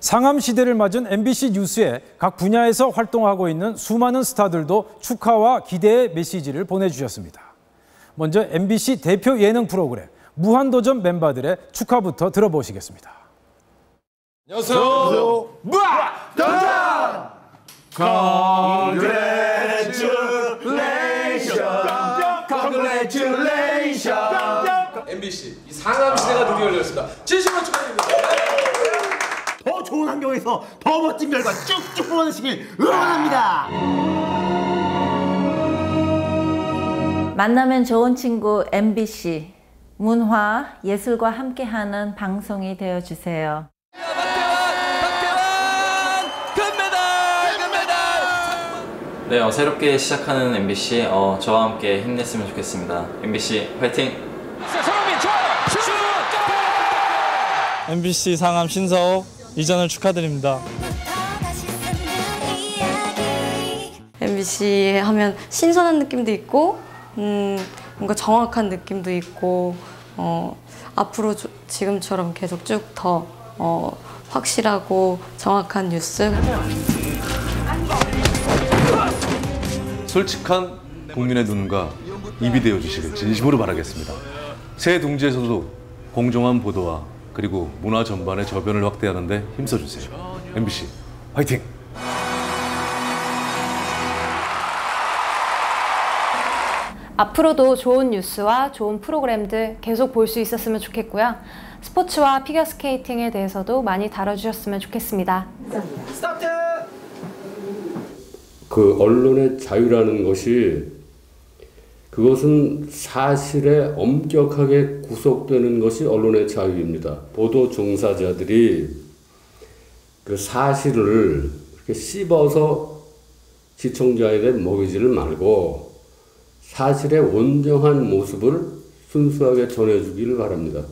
상암 시대를 맞은 MBC 뉴스의 각 분야에서 활동하고 있는 수많은 스타들도 축하와 기대의 메시지를 보내주셨습니다. 먼저 MBC 대표 예능 프로그램 무한도전 멤버들의 축하부터 들어보시겠습니다. 안녕하세요. MBC 이 상암 시대가 드디어 열렸습니다. 진심으로 축하드립니다. 환경에서 더 멋진 결과 쭉쭉 뽑아내시길 응원합니다. 만나면 좋은 친구 MBC 문화 예술과 함께하는 방송이 되어 주세요. 네, 어, 새롭게 시작하는 MBC 어, 저와 함께 힘냈으면 좋겠습니다. MBC 화이팅! MBC 상암 신서옥 이전을 축하드립니다. MBC 하면 신선한 느낌도 있고 음, 뭔가 정확한 느낌도 있고 어, 앞으로 조- 지금처럼 계속 쭉더 어, 확실하고 정확한 뉴스 솔직한 국민의 눈과 입이 되어 주시길 진심으로 바라겠습니다. 새 동지에서도 공정한 보도와 그리고 문화 전반의 저변을 확대하는데 힘써 주세요. MBC 화이팅! 앞으로도 좋은 뉴스와 좋은 프로그램들 계속 볼 수 있었으면 좋겠고요. 스포츠와 피겨스케이팅에 대해서도 많이 다뤄주셨으면 좋겠습니다. 그 언론의 자유라는 것이 그것은 사실에 엄격하게 구속되는 것이 언론의 자유입니다. 보도 종사자들이 그 사실을 이렇게 씹어서 시청자에게 먹이지를 말고 사실의 온전한 모습을 순수하게 전해주기를 바랍니다.